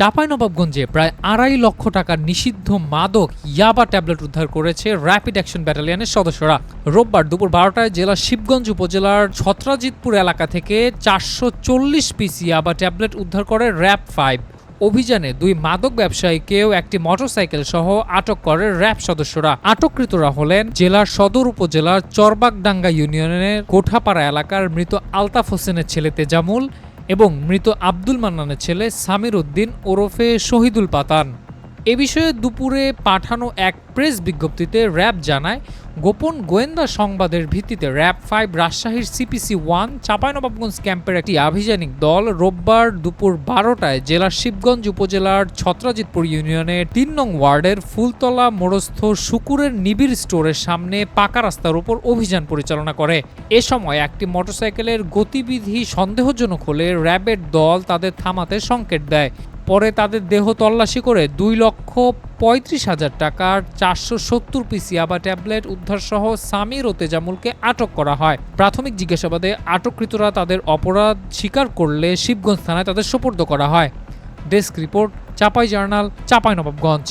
চাঁপাইনবাবগঞ্জে প্রায় আড়াই লক্ষ টাকার নিষিদ্ধ মাদক ইয়াবা ট্যাবলেট উদ্ধার করেছে র্যাপিড অ্যাকশন ব্যাটালিয়নের সদস্যরা। রোববার দুপুর বারোটায় জেলার শিবগঞ্জ উপজেলার ছত্রাজিতপুর এলাকা থেকে চারশো চল্লিশ পিস ইয়াবা ট্যাবলেট উদ্ধার করে র্যাব ফাইভ। অভিযানে দুই মাদক ব্যবসায়ীকেও একটি মোটরসাইকেল সহ আটক করে র্যাব সদস্যরা। আটককৃতরা হলেন জেলার সদর উপজেলার চরবাগডাঙ্গা ইউনিয়নের কোঠাপাড়া এলাকার মৃত আলতাফ হোসেনের ছেলে তেজামুল এবং মৃত আব্দুল মান্নানের ছেলে সামির উদ্দিন ওরফে শহীদুল পাতান। এ বিষয়ে দুপুরে পাঠানো এক প্রেস বিজ্ঞপ্তিতে র্যাব জানায়, গোপন গোয়েন্দা সংবাদের ভিত্তিতে র্যাব ফাইভ রাজশাহীর সিপিসি ওয়ান, চাঁপাইনবাবগঞ্জ ক্যাম্পের একটি আভিযানিক দল রোববার দুপুর বারোটায় জেলার শিবগঞ্জ উপজেলার ছত্রাজিতপুর ইউনিয়নের তিন নং ওয়ার্ডের ফুলতলা মোড়স্থ শুকুরের নিবিড় স্টোরের সামনে পাকা রাস্তার উপর অভিযান পরিচালনা করে। এ সময় একটি মোটরসাইকেলের গতিবিধি সন্দেহজনক হলে র্যাবের দল তাদের থামাতে সংকেত দেয়। পরে তাদের দেহ তল্লাশি করে দুই লক্ষ পঁয়ত্রিশ হাজার টাকার চারশো সত্তর পিসি আবার ট্যাবলেট উদ্ধার সহ সামির ও তেজামুলকে আটক করা হয়। প্রাথমিক জিজ্ঞাসাবাদে আটককৃতরা তাদের অপরাধ স্বীকার করলে শিবগঞ্জ থানায় তাদের সোপর্দ করা হয়। Desk report, Chapai journal, Chapai Nawabganj.